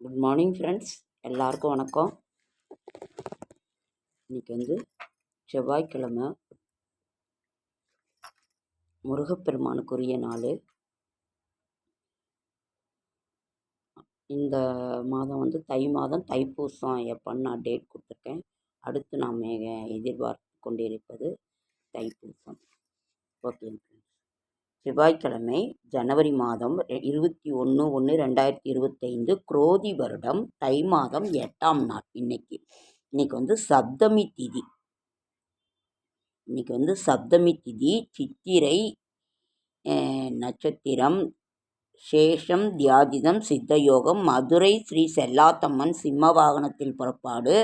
Good morning friends எல்லாருக்கும் வணக்கம். இன்னைக்கு வந்து செவ்வாய்க்கிழமை. முருகப்பெருமானுக்குரிய நாள். இந்த மாதம் வந்து தை மாதம் தைப்பூசம் எப்போன்னு நான் டேட் கொடுத்துருக்கேன். அடுத்து நாம் எதிர்பார்த்து கொண்டிருப்பது தைப்பூசம். ஓகேங்க செவ்வாய்க்கிழமை ஜனவரி மாதம் ரெ- இருபத்தி ஒன்று ஒன்று ரெண்டாயிரத்தி இருபத்தைந்து குரோதி வருடம் தை மாதம் எட்டாம் நாள் இன்னைக்கு. இன்னைக்கு வந்து சப்தமி திதி. இன்னைக்கு வந்து சப்தமி திதி சித்திரை நட்சத்திரம் சேஷம் தியாதிதம் சித்தயோகம் மதுரை ஸ்ரீ செல்லாத்தம்மன் சிம்ம வாகனத்தில் புறப்பாடு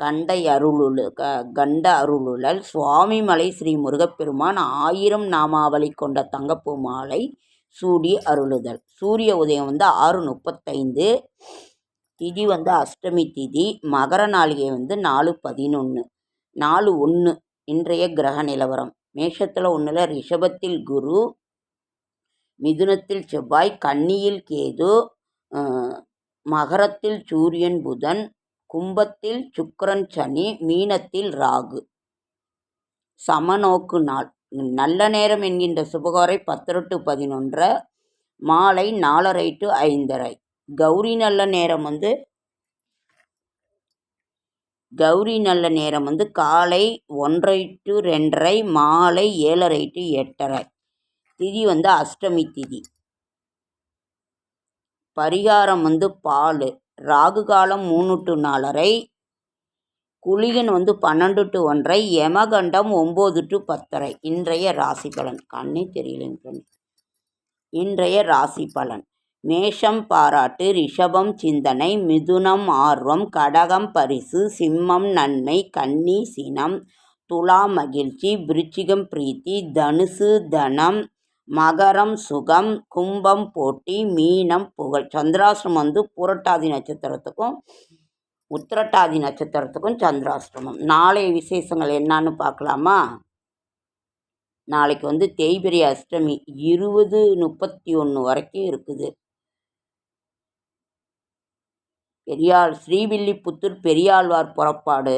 கண்டை அருளுல க கண்ட அருளுழல் சுவாமிமலை ஸ்ரீ முருகப்பெருமான் ஆயிரம் நாமாவளி கொண்ட தங்கப்பூ மாலை சூடி அருளுதல். சூரிய உதயம் வந்து ஆறு முப்பத்தைந்து திதி வந்து அஷ்டமி திதி மகர நாளிகை வந்து நாலு பதினொன்று நாலு ஒன்று இன்றைய கிரக நிலவரம். மேஷத்தில் ஒன்றில் ரிஷபத்தில் குரு மிதுனத்தில் செவ்வாய் கன்னியில் கேது மகரத்தில் சூரியன் புதன் கும்பத்தில் சுக்கரன் சனி மீனத்தில் ராகு. சமநோக்கு நாள். நல்ல நேரம் என்கின்ற சுபகாரை பத்தரை டு பதினொன்றரை மாலை நாலரை டு ஐந்தரை. கௌரி நல்ல நேரம் வந்து கௌரி நல்ல நேரம் வந்து காலை ஒன்றரை டு ரெண்டரை மாலை ஏழரை டு எட்டரை. திதி வந்து அஷ்டமி திதி. பரிகாரம் வந்து பால். ராகு காலம் மூணு டு நாலரை குளிகன் வந்து பன்னெண்டு டு ஒன்றரை யமகண்டம் ஒம்பது டு பத்தரை. இன்றைய ராசி பலன். கண்ணே தெரியலைங்க இன்றைய ராசி பலன். மேஷம் பாராட்டு ரிஷபம் சிந்தனை மிதுனம் ஆர்வம் கடகம் பரிசு சிம்மம் நன்மை கன்னி சினம் துலா மகிழ்ச்சி விருச்சிகம் பிரீத்தி தனுசு தனம் மகரம் சுகம் கும்பம் போட்டி மீனம் புகழ். சந்திராசிரமம் வந்து புரட்டாதி நட்சத்திரத்துக்கும் உத்திரட்டாதி நட்சத்திரத்துக்கும் சந்திராஷ்டமம் நாளைய விசேஷங்கள் என்னன்னு பார்க்கலாமா? நாளைக்கு வந்து தேய்பிரி அஷ்டமி இருபது முப்பத்தி ஒன்று வரைக்கும் இருக்குது. பெரியாள் ஸ்ரீவில்லிபுத்தூர் பெரியாழ்வார் புறப்பாடு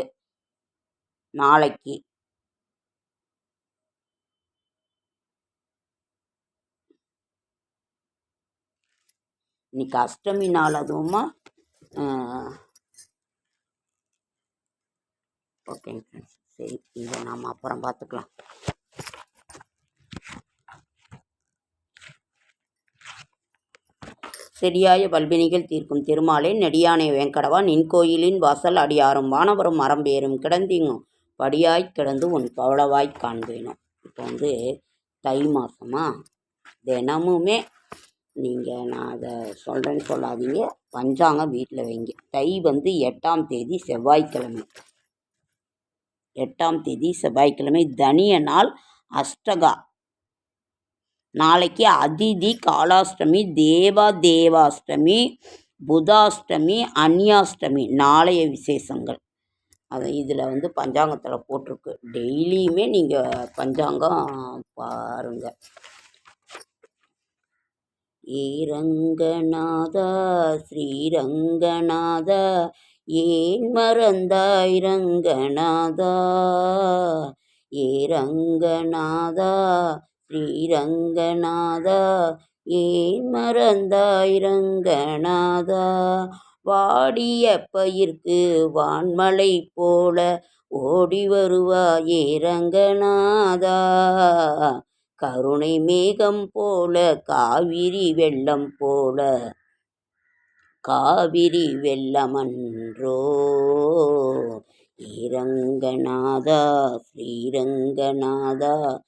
நாளைக்கு. இன்னைக்கு அஷ்டமி நாள் அதுவுமா ஓகேங்க ஃப்ரெண்ட்ஸ் சரி இதை நாம் அப்புறம் பார்த்துக்கலாம். செடியாய பல்பினிகள் தீர்க்கும் திருமாலே நெடியானை வேங்கடவா நின் கோயிலின் வாசல் அடியாரும் வானவரும் மரம் பேரும் கிடந்தீங்கும் படியாய் கிடந்து உன் பவளவாய் காண்பேனும் இப்போ வந்து தை மாதமா தினமுமே நீங்கள் நான் அதை சொல்கிறேன்னு சொல்லாதீங்க. பஞ்சாங்கம் வீட்டில் வைங்க. தை வந்து எட்டாம் தேதி செவ்வாய்க்கிழமை. எட்டாம் தேதி செவ்வாய்க்கிழமை. தனிய நாள் அஷ்டகா. நாளைக்கு அதிதி காலாஷ்டமி தேவா தேவாஷ்டமி புதாஷ்டமி அன்யாஷ்டமி. நாளைய விசேஷங்கள். அது இதில் வந்து பஞ்சாங்கத்தில் போட்டிருக்கு. டெய்லியுமே நீங்கள் பஞ்சாங்கம் பாருங்கள் ஈரங்கநாதா ஸ்ரீரங்கநாதா ஏன் மறந்தாய் ரங்கநாதா ஏரங்கநாதா ஸ்ரீரங்கநாதா ஏன் மறந்தாய் ரங்கநாதா வாடிய பயிர்க்கு வான்மலை போல ஓடி வருவாயே ரங்கநாதா கருணை மேகம் போல காவிரி வெள்ளம் போல. காவிரி வெள்ளமன்றோ? ஈரங்கநாதா ஸ்ரீரங்கநாதா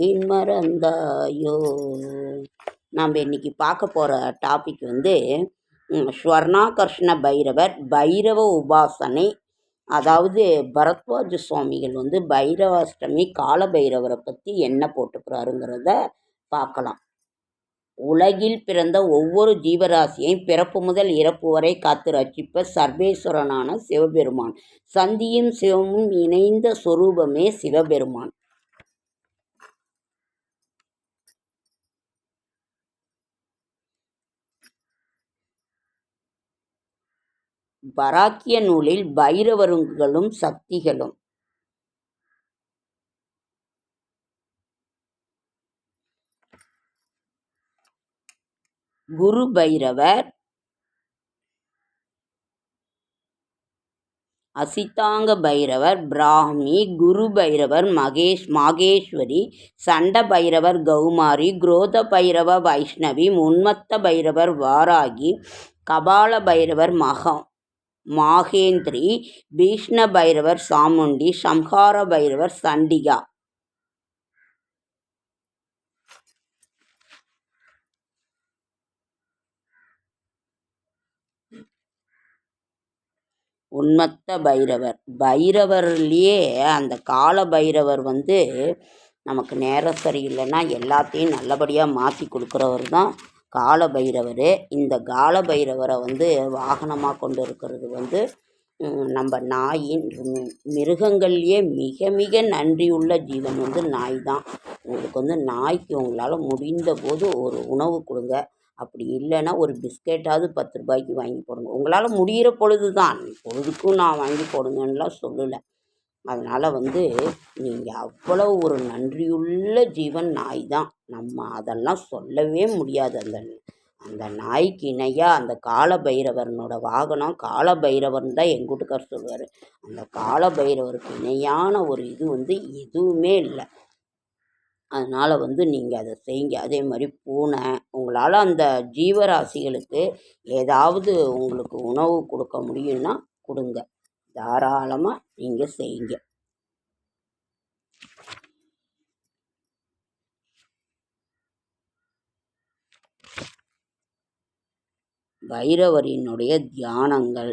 ஏன் மறந்தாயோ? நாம் இன்னைக்கு பார்க்க போகிற டாபிக் வந்து ஸ்வர்ணாகர்ஷ்ண பைரவர் பைரவ உபாசனை அதாவது பரத்வாஜ சுவாமிகள் வந்து பைரவாஷ்டமி கால பைரவரை பற்றி என்ன போட்டுக்கிறாருங்கிறத பார்க்கலாம். உலகில் பிறந்த ஒவ்வொரு ஜீவராசியையும் பிறப்பு முதல் இறப்பு வரை காத்து ரட்சிப்ப சர்வேஸ்வரனான சிவபெருமான். சந்தியும் சிவமும் இணைந்த சொரூபமே சிவபெருமான். பராக்கிய நூலில் பைரவர்களும் சக்திகளும். குரு பைரவர் அசிதாங்க பைரவர் பிராமி குரு பைரவர் மகேஷ் மாகேஸ்வரி சண்ட பைரவர் கௌமாரி குரோத பைரவ வைஷ்ணவி உன்மத்த பைரவர் வாராகி கபால பைரவர் மகம். மாகேந்திரி பீஷ்ண பைரவர் சாமுண்டி சம்ஹார பைரவர் சண்டிகா. உன்மத்த பைரவர். பைரவர்லேயே அந்த கால பைரவர் வந்து நமக்கு நேரம் சரியில்லைன்னா எல்லாத்தையும் நல்லபடியாக மாற்றி கொடுக்குறவர் தான் கால பைரவர் இந்த கால பைரவரை வந்து வாகனமாக கொண்டு இருக்கிறது வந்து நம்ம நாயின் மிருகங்கள்லேயே மிக மிக நன்றியுள்ள ஜீவன் வந்து நாய் தான் உங்களுக்கு வந்து நாய்க்கு உங்களால் முடிந்த போது ஒரு உணவு கொடுங்க. அப்படி இல்லைன்னா ஒரு பிஸ்கெட்டாவது பத்து ரூபாய்க்கு வாங்கி போடுங்க. உங்களால் முடிகிற பொழுது தான் பொழுதுக்கும் நான் வாங்கி போடுங்கன்னுலாம் சொல்லலை. அதனால் வந்து நீங்கள் அவ்வளோ ஒரு நன்றியுள்ள ஜீவன் நாய் தான். நம்ம அதெல்லாம் சொல்லவே முடியாது. அந்த அந்த நாய்க்கு இணையாக அந்த கால பைரவரனோட வாகனம் கால பைரவர்னு தான் எங்கள் வீட்டுக்கார் சொல்லுவார். அந்த கால பைரவருக்கு இணையான ஒரு இது வந்து எதுவுமே இல்லை. அதனால் வந்து நீங்கள் அதை செய்யுங்க. அதே மாதிரி பூனை உங்களால் அந்த ஜீவராசிகளுக்கு ஏதாவது உங்களுக்கு உணவு கொடுக்க முடியும்னா கொடுங்க. தாராளமாக நீங்கள் செய்யுங்க. பைரவரினுடைய தியானங்கள்.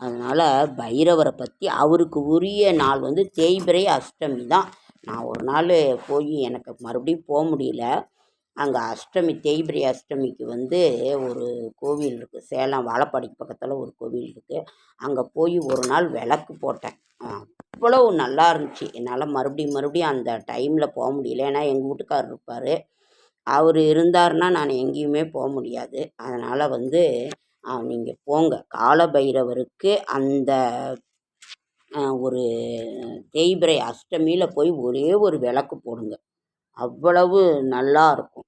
அதனால் பைரவரை பற்றி அவருக்கு உரிய நாள் வந்து தேய்பிரை அஷ்டமி தான். நான் ஒரு நாள் போய் எனக்கு மறுபடியும் போக முடியல. அங்கே அஷ்டமி தேய்பிரி அஷ்டமிக்கு வந்து ஒரு கோவில் இருக்குது சேலம் வாழப்பாடிக்கு பக்கத்தில் ஒரு கோவில் இருக்குது அங்கே போய் ஒரு நாள் விளக்கு போட்டேன். அவ்வளவு நல்லா இருந்துச்சு. என்னால் மறுபடியும் மறுபடியும் அந்த டைமில் போக முடியல. ஏன்னா எங்கள் வீட்டுக்காரர் இருப்பார். அவர் இருந்தாருன்னா நான் எங்கேயுமே போக முடியாது. அதனால் வந்து நீங்கள் போங்க. கால பைரவருக்கு அந்த ஒரு தேய்பிரை அஷ்டமியில் போய் ஒரே ஒரு விளக்கு போடுங்க. அவ்வளவு நல்லா இருக்கும்.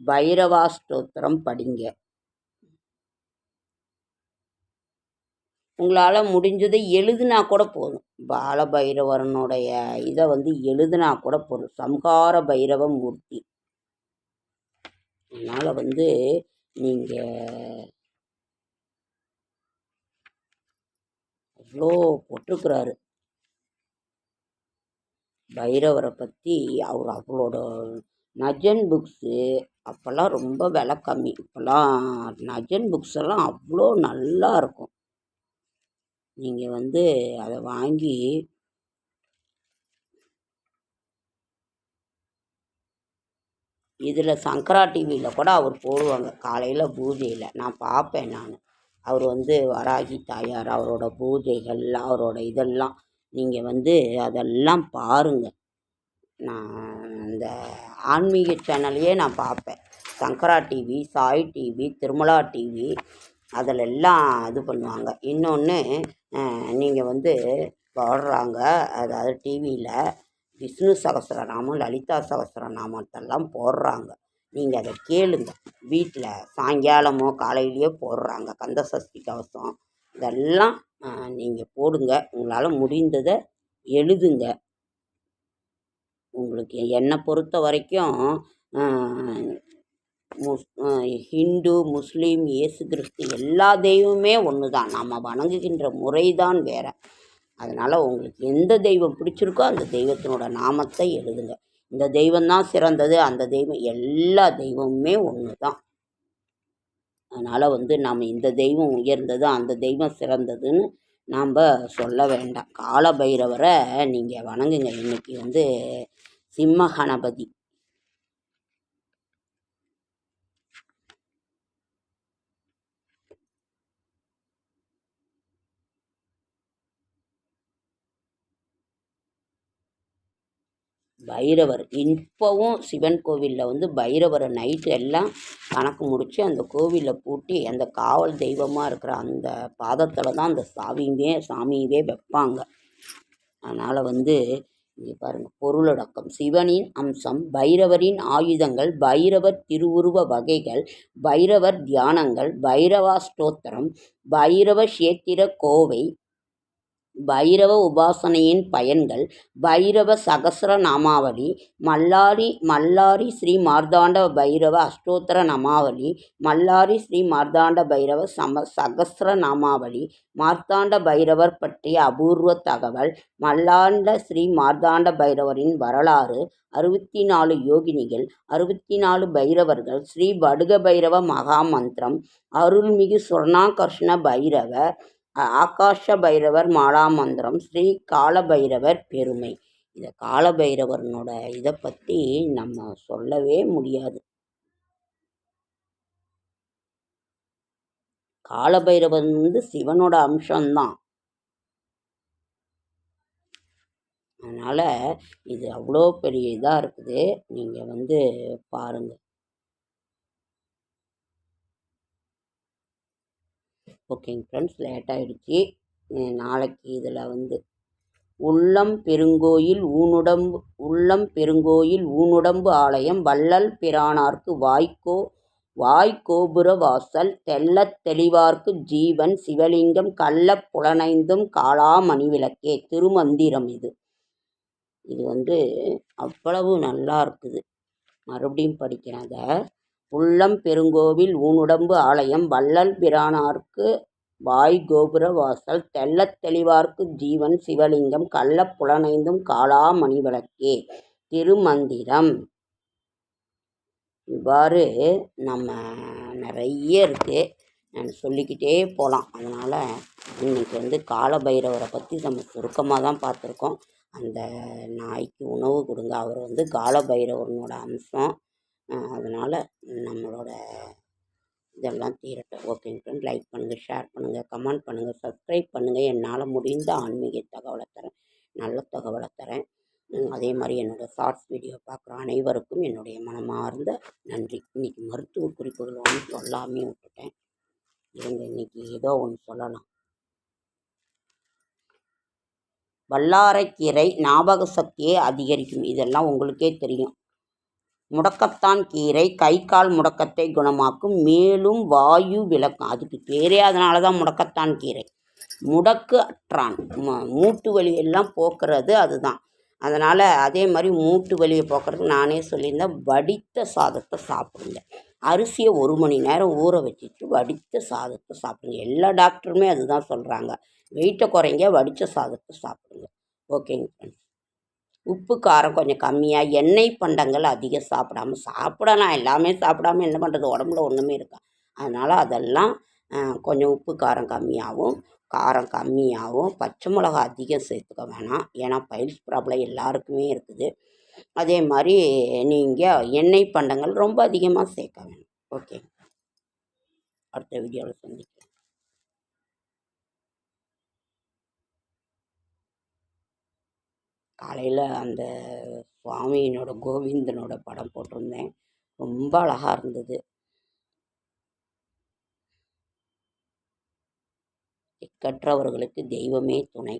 பைரவா ஸ்தோத்திரம் படிங்க. உங்களால் முடிஞ்சதை எழுதுனா கூட போதும். பால பைரவரனுடைய இதை வந்து எழுதுனா கூட போதும். சம்ஹார பைரவ மூர்த்தி. அதனால் வந்து நீங்கள் அவ்வளோ போட்டிருக்கிறாரு பைரவரை பற்றி அவர் அவரோட நஜன் புக்ஸு அப்போல்லாம் ரொம்ப விலை கம்மி. இப்போல்லாம் நஜன் புக்ஸ் எல்லாம் அவ்வளோ நல்லா இருக்கும். நீங்கள் வந்து அதை வாங்கி இதில் சங்கரா டிவியில் கூட அவர் போடுவாங்க. காலையில் பூஜையில். நான் பார்ப்பேன் நான். அவர் வந்து வராகி தாயார் அவரோட பூஜைகள் அவரோட இதெல்லாம் நீங்கள் வந்து அதெல்லாம் பாருங்கள் நான் அந்த ஆன்மீக சேனலையே நான் பார்ப்பேன். Sankara TV Sai TV Tirumala TV அதிலெல்லாம் இது பண்ணுவாங்க. இன்னொன்று நீங்கள் வந்து போடுறாங்க அதாவது டிவியில் விஷ்ணு சகஸ்ரநாமம் லலிதா சகஸ்ரநாமத்தெல்லாம் போடுறாங்க. நீங்கள் அதை கேளுங்க. வீட்டில் சாயங்காலமோ காலையிலையோ போடுறாங்க. கந்த சஷ்டி கவசம். இதெல்லாம் நீங்கள் போடுங்க. உங்களால் முடிந்ததை எழுதுங்க. உங்களுக்கு என்னை பொறுத்த வரைக்கும் முஸ் ஹிந்து முஸ்லீம் இயேசு கிறிஸ்து எல்லா தெய்வமுமே ஒன்று தான் நம்ம வணங்குகின்ற முறை தான் வேறு. அதனால் உங்களுக்கு எந்த தெய்வம் பிடிச்சிருக்கோ அந்த தெய்வத்தினோட நாமத்தை எழுதுங்க. இந்த தெய்வம் தான் சிறந்தது அந்த தெய்வம் எல்லா தெய்வமுமே ஒன்று தான் அதனால் வந்து நாம் இந்த தெய்வம் உயர்ந்தது அந்த தெய்வம் சிறந்ததுன்னு நாம் சொல்ல வேண்டாம். கால பைரவரை நீங்கள் வணங்குங்க. இன்றைக்கி வந்து சிம்ம கணபதி. பைரவர். இப்போவும் சிவன் கோவிலில் வந்து பைரவரை நைட்டு எல்லாம் கணக்கு முடித்து அந்த கோவிலில் பூட்டி அந்த காவல் தெய்வமாக இருக்கிற அந்த பாதத்தில் தான் அந்த சாமியுமே சாமியவே வைப்பாங்க. அதனால் வந்து இங்கே பாருங்கள் பொருளடக்கம். சிவனின் அம்சம் பைரவரின் ஆயுதங்கள் பைரவர் திருவுருவ வகைகள் பைரவர் தியானங்கள் பைரவா ஸ்தோத்திரம் பைரவ கஷேத்திர கோவை பைரவ உபாசனையின் பயன்கள் பைரவ சகசர நாமாவளி மல்லாரி மல்லாரி ஸ்ரீ மார்த்தாண்ட பைரவ அஷ்டோத்தர நாமாவளி மல்லாரி ஸ்ரீ மார்த்தாண்ட பைரவ சம சகசர நாமாவளி மார்த்தாண்ட பைரவர் பற்றிய அபூர்வ தகவல் மல்லாண்ட ஸ்ரீ மார்த்தாண்ட பைரவரின் வரலாறு அறுபத்தி நாலு யோகினிகள் அறுபத்தி நாலு பைரவர்கள் ஸ்ரீ படுக பைரவ மகாமந்திரம் அருள்மிகு சொர்ணாகர்ஷ்ண பைரவ ஆகாஷ பைரவர் மாலாமந்திரம் ஸ்ரீ காலபைரவர் பெருமை. இதை காலபைரவரனோட இதை பற்றி நம்ம சொல்லவே முடியாது. காலபைரவன் வந்து சிவனோட அம்சம்தான். அதனால் இது அவ்வளோ பெரிய இதாக இருக்குது. நீங்கள் வந்து பாருங்கள் ஓகேங்க ஃப்ரெண்ட்ஸ் லேட் ஆகிடுச்சி நாளைக்கு இதில் வந்து உள்ளம் பெருங்கோயில் ஊனுடம்பு உள்ளம் பெருங்கோயில் ஊனுடம்பு ஆலயம் வள்ளல் பிரானார்க்கு வாய்க்கோ வாய்க்கோபுர வாசல் தெள்ளத் தெளிவார்க்கு ஜீவன் சிவலிங்கம் கள்ள புலனைந்தும் காளாமணி விளக்கே திருமந்திரம் இது. இது வந்து அவ்வளவு நல்லா இருக்குது. மறுபடியும் படிக்கிறேன் அதை. உள்ளம் பெருங்கோவில் ஊனுடம்பு ஆலயம் வள்ளல் பிரானார்க்கு வாய் கோபுர வாசல் தெள்ளத் தெளிவார்க்கு ஜீவன் சிவலிங்கம் கள்ளப் புலனைந்தும் காலா மணிவிளக்கே திருமந்திரம். இவ்வாறு நம்ம நிறைய இருக்குது நான் சொல்லிக்கிட்டே போகலாம் அதனால் இன்றைக்கி வந்து காலபைரவரை பற்றி நம்ம சுருக்கமாக தான் பார்த்துருக்கோம். அந்த நாய்க்கு உணவு கொடுங்க. அவர் வந்து காலபைரவரனோட அம்சம். அதனால் நம்மளோட இதெல்லாம் தீரட்டும். ஓகேங்க ஃப்ரெண்ட் லைக் பண்ணுங்கள் ஷேர் பண்ணுங்கள் கமெண்ட் பண்ணுங்கள் சப்ஸ்கிரைப் பண்ணுங்கள் என்னால் முடிந்த ஆன்மீக தகவலை தரேன். நல்ல தகவலை தரேன். அதே மாதிரி என்னோடய ஷார்ட்ஸ் வீடியோ பார்க்குற அனைவருக்கும் என்னுடைய மனமார்ந்த நன்றி. இன்றைக்கி மருத்துவ குறிப்புகள் ஒன்று சொல்லாமே விட்டுட்டேன். இவங்க இன்றைக்கி ஏதோ ஒன்று சொல்லலாம். வல்லாரைக்கீரை ஞாபக சக்தியை அதிகரிக்கும். இதெல்லாம் உங்களுக்கே தெரியும். முடக்கத்தான் கீரை கை கால் முடக்கத்தை குணமாக்கும் மேலும் வாயு விளக்கும். அதுக்கு பேரே அதனால தான் முடக்கத்தான் கீரை. முடக்கு அற்றான். மூட்டு வலி எல்லாம் போக்குறது அதுதான். அதனால் அதே மாதிரி மூட்டு வலியை போக்குறதுக்கு நானே சொல்லியிருந்தேன் வடித்த சாதத்தை சாப்பிடுங்க. அரிசியை ஒரு மணி நேரம் ஊற வச்சுட்டு வடித்த சாதத்தை சாப்பிடுங்க. எல்லா டாக்டருமே அதுதான் சொல்கிறாங்க வெயிட்டை குறைங்க வடித்த சாதத்தை சாப்பிடுங்க. ஓகேங்க ஃப்ரெண்ட்ஸ் உப்பு காரம் கொஞ்சம் கம்மியாக எண்ணெய் பண்டங்கள் அதிகம் சாப்பிடாம சாப்பிடலாம் எல்லாமே சாப்பிடாம என்ன பண்ணுறது உடம்புல ஒன்றுமே இருக்கா? அதனால் அதெல்லாம் கொஞ்சம் உப்பு காரம் கம்மியாகவும் காரம் கம்மியாகவும் பச்சை மிளகா அதிகம் சேர்த்துக்க வேணாம். ஏன்னா பைல்ஸ் ப்ராப்ளம் எல்லாருக்குமே இருக்குது. அதே மாதிரி நீங்கள் எண்ணெய் பண்டங்கள் ரொம்ப அதிகமாக சேர்க்க வேணும். ஓகே அடுத்த வீடியோவில் சந்திக்கிறேன் காலையில் அந்த சுவாமியினோட கோவிந்தனோட படம் போட்டிருந்தேன். ரொம்ப அழகாக இருந்தது. திக்கற்றவர்களுக்கு தெய்வமே துணை.